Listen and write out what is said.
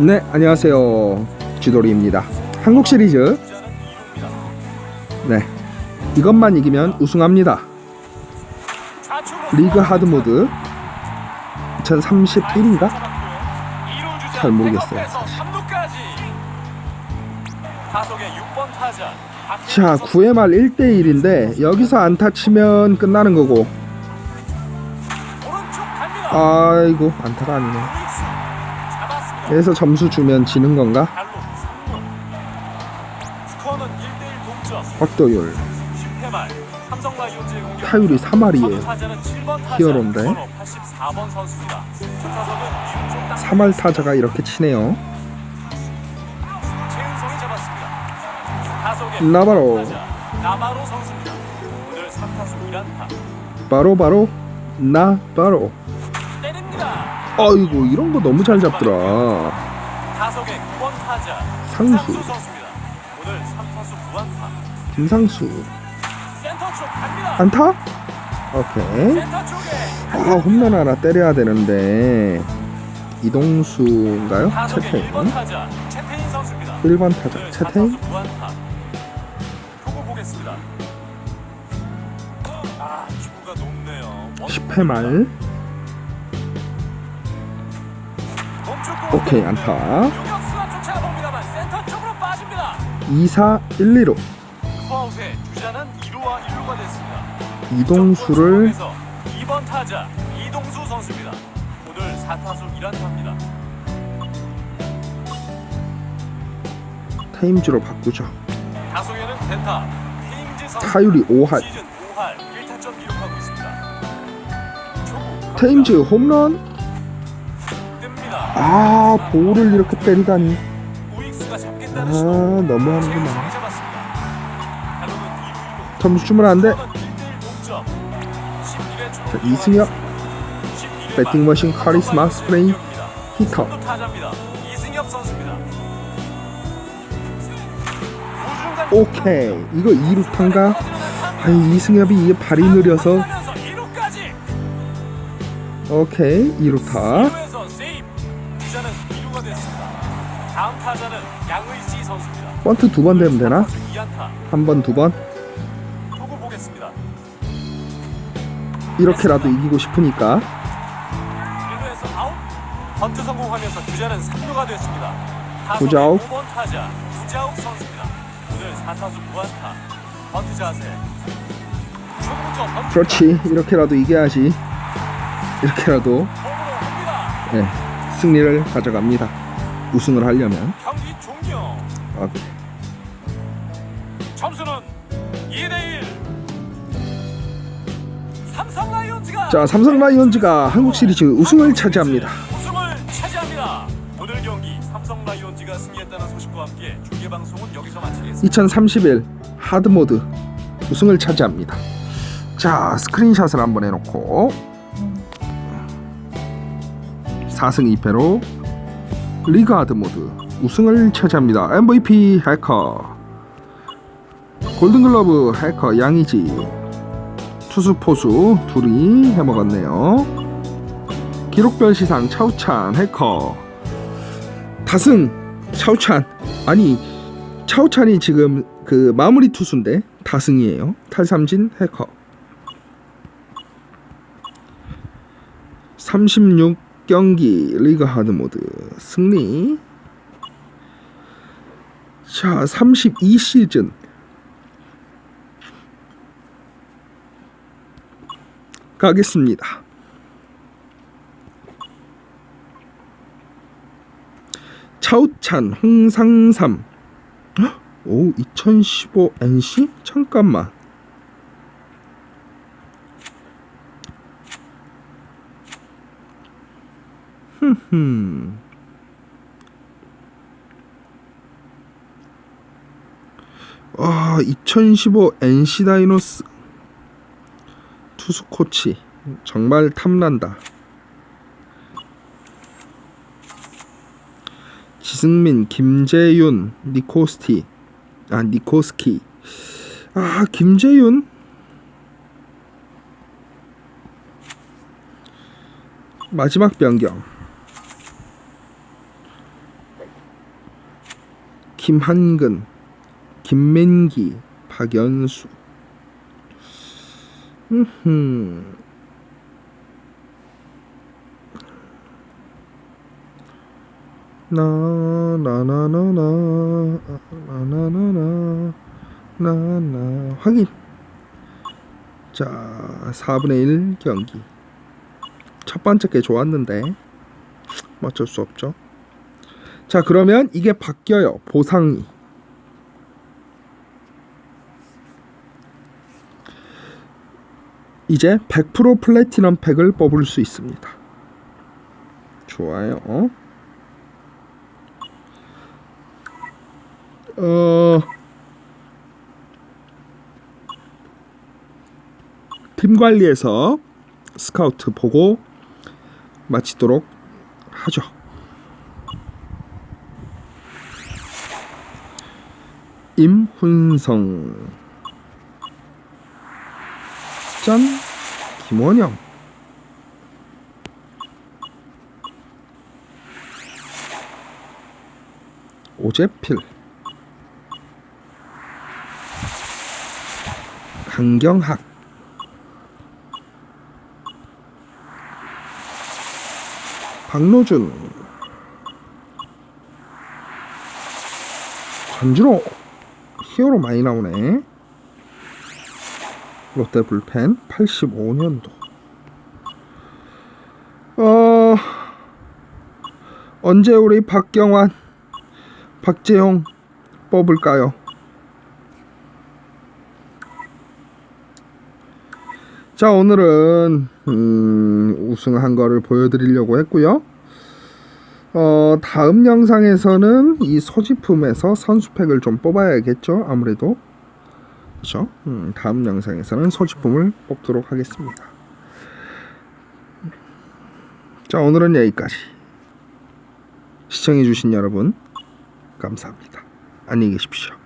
네, 안녕하세요. 쥐돌이입니다. 한국 시리즈. 네. 이것만 이기면 우승합니다. 리그 하드 모드 2031인가? 잘 모르겠어요. 자, 9회 말 1대1인데 여기서 안타 치면 끝나는 거고. 아이고, 안타가 아니네. 여기서 점수 주면 지는 건가? 스코어는 1대1 동점. 확도율. 10회 말 삼성 라이온즈의 공격. 타율이 3할이에요. 타자는 7번 타자. 히어로인데. 번호 84번 선수입니다. 타석은 이윤종 땅 3할 타자가 이렇게 치네요. 나바로. 타자 나바로 선수입니다. 오늘 3타수 1안타. 바로 바로 나 바로. 아이고 이런 거 너무 잘 잡더라. 타석에 9번 타자 상수. 선수입니다. 오늘 3타수 9안타. 김상수 센터 쪽 갑니다. 안타? 오케이. 센터 쪽에 아 홈런 하나 때려야 되는데 이동수인가요? 채태인. 1번 타자 채태인 선수입니다. 1번 타자 오늘 채태인. 4타수 9안타. 투구 보겠습니다. 아, 투구가 높네요. 10회 말. 오케이 안타. 유격수가 쫓아봅니다만 센터 쪽으로 빠집니다. 2사 1, 2로 투아웃에 주자는 2루와 1루가 됐습니다. 이동수를 2번 타자 이동수 선수입니다. 오늘 4타수 1안타입니다. 테임즈로 바꾸죠. 다소에는 대타 테임즈 선수 타율이 5할. 시즌 5할 1타점 기록하고 있습니다. 초구 테임즈 홈런. 아 볼을 이렇게 때리다니. 아. 너무하는구만. 2루로 점수 주면 안 돼. 1대1 동점. 11회 초 자, 이승엽. 12회 배팅 머신 말 카리스마 스프레이. 히터. 오케이 이거 2루탄가? 아니 이승엽이 이게 발이 느려서 하면서 2루까지. 오케이 2루타 2루에서 세이브. 주자는 2루가 됐습니다. 다음 타자는 양의지 선수입니다. 번트 두 번 되면 되나? 2안타. 한 번 두 번? 투구 보겠습니다. 이렇게라도 이기고 싶으니까 1루에서 아웃. 번트 성공하면서 주자는 3루가 됐습니다. 구자욱. 5번 타자 구자욱 선수입니다. 오늘 4타수 9안타. 번트 자세. 초구점 번트 그렇지 이렇게라도 이겨야지 이렇게라도. 네, 승리를 가져갑니다 우승을 하려면 경기 종료. 오케이. 점수는 2대 1. 삼성 라이온즈가 자 삼성 라이온즈가 한국 시리즈 우승을 차지합니다 우승을 차지합니다. 오늘 경기 삼성 라이온즈가 승리했다는 소식과 함께 중계 방송은 여기서 마치겠습니다. 2031 하드모드 우승을 차지합니다 자 스크린샷을 한번 해놓고 4승 2패로 리그 하드 모드 우승을 차지합니다. MVP 해커. 골든글러브 해커 양이지. 투수 포수 둘이 해먹었네요. 기록별 시상 차우찬 해커. 다승 차우찬. 아니 차우찬이 지금 그 마무리 투수인데 다승이에요. 탈삼진 해커. 36 경기 리그 하드 모드 승리. 자, 32시즌 가겠습니다. 차우찬, 홍상삼, 오, 2015 NC? 잠깐만. 흠흠. 아, 2015 NC 다이노스 투수 코치 정말 탐난다. 지승민, 김재윤, 니코스티, 아 니코스키, 아 김재윤, 마지막 변경. 김한근, 김민기, 박연수. 음. 나나나나나 나나나나 나나 확인. 자, 4분의 1 경기. 첫 번째 게 좋았는데 뭐 어쩔 수 없죠. 자, 그러면 이게 바뀌어요. 보상이. 이제 100% 플래티넘 팩을 뽑을 수 있습니다. 좋아요. 어, 팀 관리에서 스카우트 보고 마치도록 하죠. 임훈성 짠 김원영. 오재필. 강경학. 박노준. 전준호 히어로 많이 나오네 롯데 불펜 85년도 어 언제 우리 박경환 박재용 뽑을까요? 자 오늘은 음, 우승한 거를 보여드리려고 했고요. 어, 다음 영상에서는 이 소지품에서 선수팩을 좀 뽑아야겠죠. 아무래도 그렇죠. 음, 다음 영상에서는 소지품을 뽑도록 하겠습니다. 자 오늘은 여기까지 시청해주신 여러분 감사합니다. 안녕히 계십시오.